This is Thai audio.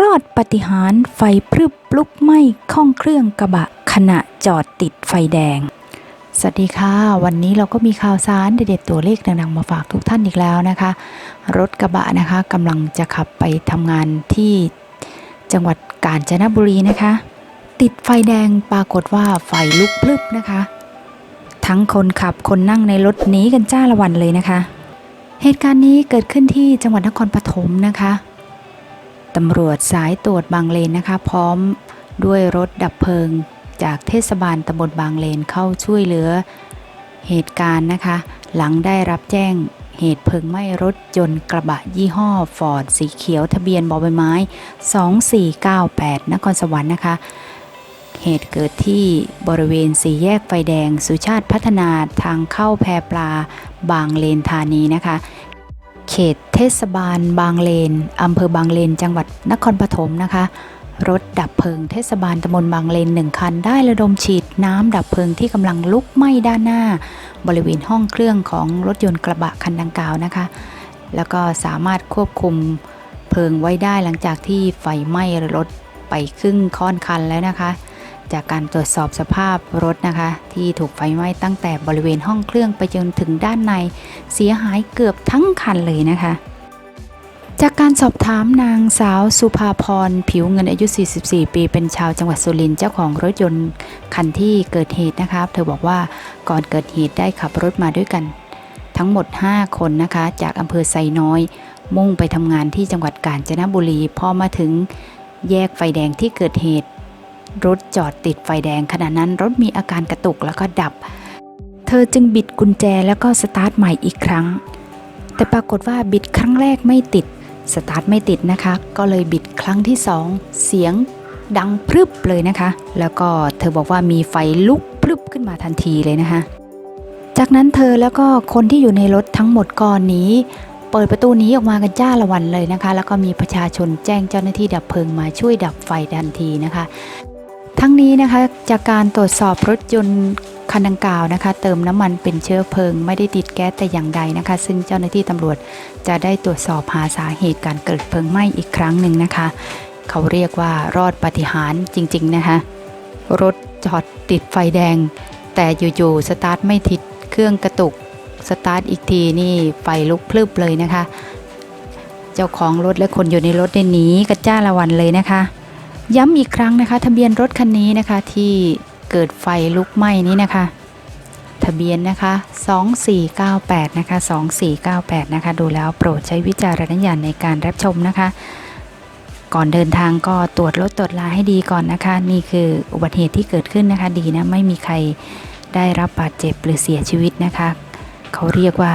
รอดปฏิหารไฟพรึบลุกไหม้ข้องเครื่องกระบะ ขณะจอดติดไฟแดง สวัสดีค่ะ วันนี้เราก็มีข่าวสารเด็ดๆตัวเลขดังๆมาฝากทุกท่านอีกแล้วนะคะ รถกระบะนะคะกำลังจะขับไปทำงานที่จังหวัดกาญจนบุรีนะคะ ติดไฟแดงปรากฏว่าไฟลุกพลึบนะคะ ทั้งคนขับคนนั่งในรถหนีกันจ้าละวันเลยนะคะ เหตุการณ์นี้เกิดขึ้นที่จังหวัดนครปฐมนะคะ ตำรวจสายตรวจบางเลนนะคะ พร้อมด้วยรถดับเพลิง จากเทศบาลตำบลบางเลนเข้าช่วยเหลือเหตุการณ์นะคะ หลังได้รับแจ้งเหตุเพลิงไหม้รถยนต์กระบะยี่ห้อฟอร์ดสีเขียวทะเบียนบอใบไม้ 2498 นครสวรรค์นะคะ เหตุเกิดที่บริเวณสี่แยกไฟแดง สุชาติพัฒนาทางเข้าแพปลาบางเลนธานีนะคะ เขตเทศบาลบางเลน อำเภอบางเลน จังหวัดนครปฐมนะคะ รถดับเพลิงเทศบาลตำบลบางเลนหนึ่งคันได้ระดมฉีดน้ำดับเพลิงที่กำลังลุกไหม้ด้านหน้า บริเวณห้องเครื่องของรถยนต์กระบะคันดังกล่าวนะคะ แล้วก็สามารถควบคุมเพลิงไว้ได้หลังจากที่ไฟไหม้รถไปครึ่งค่อนคันแล้วนะคะ จากการตรวจสอบสภาพรถนะคะ ที่ถูกไฟไหม้ตั้งแต่บริเวณห้องเครื่องไปจนถึงด้านใน เสียหายเกือบทั้งคันเลยนะคะ จากการสอบถามนางสาวสุภาพรผิวเงินอายุ 44 ปี เป็นชาวจังหวัดสุรินทร์เจ้าของรถยนต์คันที่เกิดเหตุนะคะเธอบอกว่าก่อนเกิดเหตุได้ขับรถมาด้วยกัน ทั้งหมด 5 คนนะคะ จากอำเภอไซน้อย มุ่งไปทำงานที่จังหวัดกาญจนบุรีพอมาถึงแยกไฟแดงที่เกิดเหตุ รถจอดติดไฟแดงขณะนั้นรถมีอาการกระตุกแล้วก็ดับ เธอจึงบิดกุญแจแล้วก็สตาร์ทใหม่อีกครั้ง แต่ปรากฏว่าบิดครั้งแรกไม่ติด สตาร์ทไม่ติดนะคะ ก็เลยบิดครั้งที่สองเสียงดังพรึบเลยนะคะ แล้วก็เธอบอกว่ามีไฟลุกพรึบขึ้นมาทันทีเลยนะคะ จากนั้นเธอแล้วก็คนที่อยู่ในรถทั้งหมดก่อนนี้เปิดประตูนี้ออกมากันจ้าละวันเลยนะคะ แล้วก็มีประชาชนแจ้งเจ้าหน้าที่ดับเพลิงมาช่วยดับไฟทันทีนะคะ ทั้งนี้นะคะจากการตรวจสอบรถยนต์คันดังกล่าวนะคะ เติมน้ำมันเป็นเชื้อเพลิง ไม่ได้ติดแก๊สแต่อย่างใดนะคะ ซึ่งเจ้าหน้าที่ตำรวจจะได้ตรวจสอบหาสาเหตุการเกิดเพลิงไหม้อีกครั้งหนึ่งนะคะ เขาเรียกว่ารอดปฏิหารจริง ๆ นะคะ รถจอดติดไฟแดง แต่อยู่ๆสตาร์ทไม่ติดเครื่องกระตุกสตาร์ทอีกทีนี่ไฟลุกพลึบเลยนะคะ เจ้าของรถและคนอยู่ในรถได้หนีกระจ้าละวันเลยนะคะ ย้ำอีกครั้งนะคะ ทะเบียนรถคันนี้นะคะที่เกิดไฟลุกไหม้นี้นะคะ ทะเบียนนะคะ 2498 นะคะ 2498 นะคะ ดูแล้วโปรดใช้วิจารณญาณในการรับชมนะคะ ก่อนเดินทางก็ตรวจรถตรวจลาให้ดีก่อนนะคะ นี่คืออุบัติเหตุที่เกิดขึ้นนะคะดีนะไม่มีใครได้รับบาดเจ็บหรือเสียชีวิตนะคะ เขาเรียกว่า